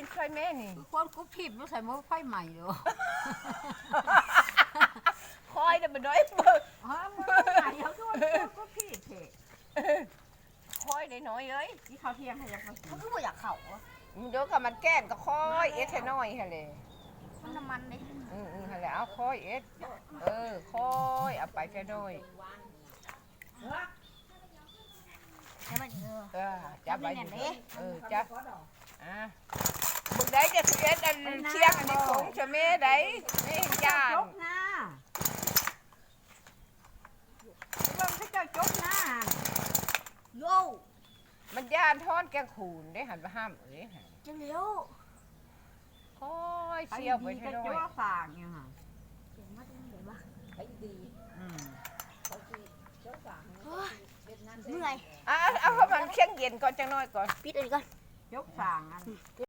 นช่วยแม่นี่คนกูผิดบ่ใส่หม้อไฟใหม่เด้อคอยแต่ะบ่น้อยเบิ่งฮะหม้อไฟใหม่เขาก็ว่าคนกูผิดเถอะคอยได้น้อยเอ้ยที่เขาเที่ยงให้ยังบ่เขาคือบ่อยากเข้าอะมันเดี๋ยวก็มันแกล้งก็คอยเอ็ดให้น้อยหั่นแหละมันน้ำมันนี่อือๆหั่นแหละเอาคอยเอ็ดเออคอยเอาไปแค่น้อยให้มันเออเออจับไว้อยู่เอาไปเนี่ยเด้เออจับอะ มึงได้จะสิเอ็ดอันเชียงอันนี้ของจะแม่ได้แม่เห็นย่านจกหน้าเบิ่งเขาเจ้าจกหน้าโย่มันย่านทอนแกงขูนได้หันไปห้ามเอ้ยหั่นจะเลี้ยวคอยเชียวไปแค่น้อยจ้าฝากเนี่ยค่ะอืมเมื่อยอะเอาเข้ามันเคียงเย็นก่อนจังน้อยก่อนปิดอันนี้ก่อน ยกสางอัน